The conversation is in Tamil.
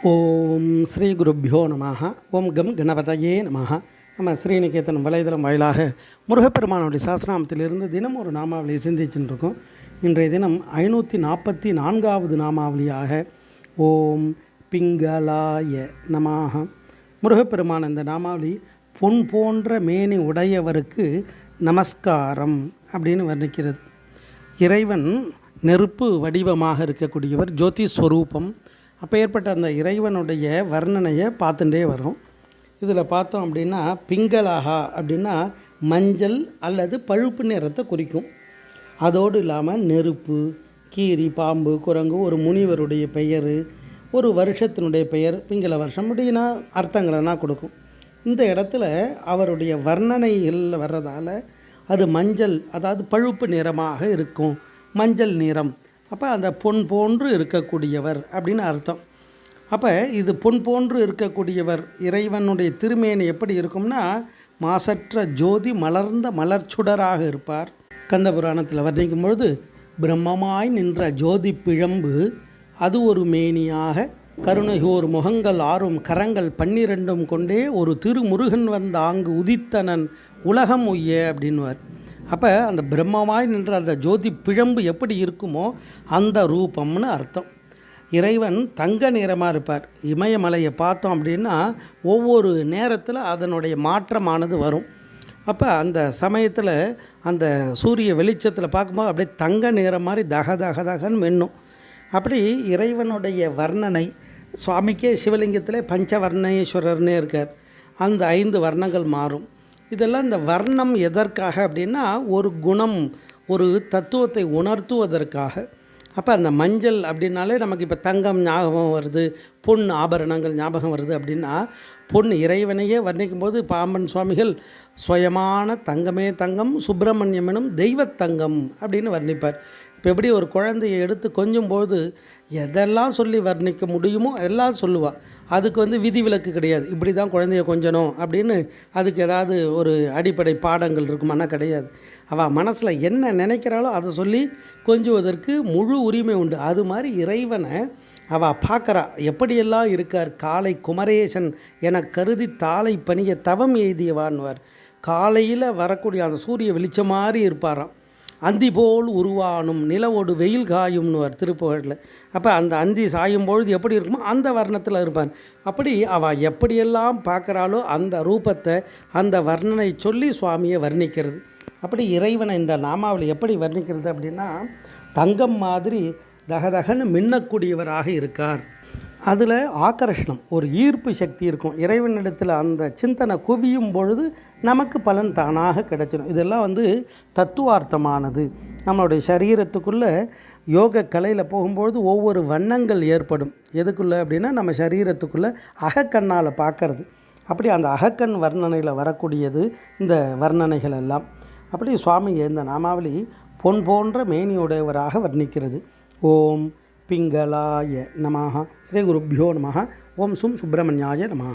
ஓம் ஸ்ரீ குருப்பியோ நமஹ. ஓம் கம் கணபதையே நமஹ. நம்ம ஸ்ரீநிகேதன் வலைதளம் வாயிலாக முருகப்பெருமானுடைய சாஸ்திராமத்திலிருந்து தினம் ஒரு நாமாவளியை சிந்திச்சுட்டு இருக்கோம் இன்றைய தினம் ஐநூற்றி நாற்பத்தி நான்காவது நாமாவளியாக ஓம் பிங்களாய நமாக முருகப்பெருமான் இந்த நாமாவளி பொன் போன்ற மேனி உடையவருக்கு நமஸ்காரம் அப்படின்னு வர்ணிக்கிறது. இறைவன் நெருப்பு வடிவமாக இருக்கக்கூடியவர் ஜோதி ஸ்வரூபம். அப்போ ஏற்பட்ட அந்த இறைவனுடைய வர்ணனையை பார்த்துட்டே வரும் இதில் பார்த்தோம் அப்படின்னா பிங்களாகா அப்படின்னா மஞ்சள் அல்லது பழுப்பு நிறத்தை குறிக்கும். அதோடு இல்லாமல் நெருப்பு கீரி பாம்பு குரங்கு ஒரு முனிவருடைய பெயர் ஒரு வருஷத்தினுடைய பெயர் பிங்கள வருஷம் அப்படின்னா அர்த்தங்களெல்லாம் கொடுக்கும். இந்த இடத்துல அவருடைய வர்ணனையில் வர்றதால அது மஞ்சள் அதாவது பழுப்பு நிறமாக இருக்கும். மஞ்சள் நிறம். அப்போ அந்த பொன் போன்று இருக்கக்கூடியவர் அப்படின்னு அர்த்தம். அப்போ இது பொன் போன்று இருக்கக்கூடியவர் இறைவனுடைய திருமேனி எப்படி இருக்கும்னா மாசற்ற ஜோதி மலர்ந்த மலர்ச்சுடராக இருப்பார். கந்த புராணத்தில் வர்ணிக்கும் பொழுது பிரம்மமாய் நின்ற ஜோதி பிழம்பு அது ஒரு மேனியாக கருணையோர் முகங்கள் ஆறும் கரங்கள் பன்னிரெண்டும் கொண்டே ஒரு திருமுருகன் வந்த ஆங்கு உதித்தனன் உலகம் உய்ய அப்படின்வார் அப்போ அந்த பிரம்மமாய் நின்ற அந்த ஜோதி பிழம்பு எப்படி இருக்குமோ அந்த ரூபம்னு அர்த்தம். இறைவன் தங்க நிறமாக இருப்பார். இமயமலையை பார்த்தோம் அப்படின்னா ஒவ்வொரு நேரத்தில் அதனுடைய மாற்றமானது வரும். அப்போ அந்த சமயத்தில் அந்த சூரிய வெளிச்சத்தில் பார்க்கும்போது அப்படியே தங்க நிறம் மாதிரி தக தக தகன்னு மென்னும். அப்படி இறைவனுடைய வர்ணனை சுவாமிக்கே சிவலிங்கத்தில் பஞ்சவர்ணேஸ்வரர்னே இருக்கார். அந்த ஐந்து வர்ணங்கள் மாறும். இதெல்லாம் இந்த வர்ணம் எதற்காக அப்படின்னா ஒரு குணம் ஒரு தத்துவத்தை உணர்த்துவதற்காக. அப்போ அந்த மஞ்சள் அப்படின்னாலே நமக்கு இப்போ தங்கம் ஞாபகம் வருது பொன் ஆபரணங்கள் ஞாபகம் வருது அப்படின்னா பொன் இறைவனையே வர்ணிக்கும் போது பாம்பன் சுவாமிகள் சுயமான தங்கமே தங்கம் சுப்பிரமணியம் எனும் தெய்வத்தங்கம் அப்படின்னு வர்ணிப்பார். இப்போ எப்படி ஒரு குழந்தையை எடுத்து கொஞ்சும்போது எதெல்லாம் சொல்லி வர்ணிக்க முடியுமோ எல்லாம் சொல்லுவாள் அதுக்கு வந்து விதிவிலக்கு கிடையாது. இப்படி தான் குழந்தைய கொஞ்சணும் அப்படின்னு அதுக்கு ஏதாவது ஒரு அடிப்படை பாடங்கள் இருக்குமானா கிடையாது. அவள் மனசில் என்ன நினைக்கிறாளோ அதை சொல்லி கொஞ்சுவதற்கு முழு உரிமை உண்டு. அது மாதிரி இறைவனை அவள் பார்க்குறா. எப்படியெல்லாம் இருக்கார்? காலை குமரேசன் என கருதி தாளை பணிய தவம் எய்தியவான்வார். காலையில் வரக்கூடிய அந்த சூரிய வெளிச்சம் மாதிரி இருப்பாராம். அந்தி போல் உருவானும் நிலவோடு வெயில் காயும்னுவார் திருப்புகழில். அப்போ அந்த அந்தி சாயும் பொழுது எப்படி இருக்குமோ அந்த வர்ணத்தில் இருப்பான். அப்படி அவள் எப்படியெல்லாம் பார்க்குறாளோ அந்த ரூபத்தை அந்த வர்ணனை சொல்லி சுவாமியை வர்ணிக்கிறது. அப்படி இறைவனை இந்த நாமாவில் எப்படி வர்ணிக்கிறது அப்படின்னா தங்கம் மாதிரி தகதகன்னு மின்னக்கூடியவராக இருக்கார். அதில் ஆக்கர்ஷணம் ஒரு ஈர்ப்பு சக்தி இருக்கும். இறைவனிடத்தில் அந்த சிந்தனை குவியும் பொழுது நமக்கு பலன் தானாக கிடைச்சிடும். இதெல்லாம் வந்து தத்துவார்த்தமானது. நம்மளுடைய சரீரத்துக்குள்ளே யோக கலையில் போகும்பொழுது ஒவ்வொரு வண்ணங்கள் ஏற்படும். எதுக்குள்ளே அப்படின்னா நம்ம சரீரத்துக்குள்ளே அகக்கண்ணால் பார்க்கறது. அப்படி அந்த அகக்கண் வர்ணனையில் வரக்கூடியது இந்த வர்ணனைகள் எல்லாம். அப்படி சுவாமி இந்த நாமாவளி பொன் போன்ற மேனியுடையவராக வர்ணிக்கிறது. ஓம் பிங்களாய நமாக ஸ்ரீ குருப்பியோ நமः ஓம் சும் சுப்பிரமணியாய நமः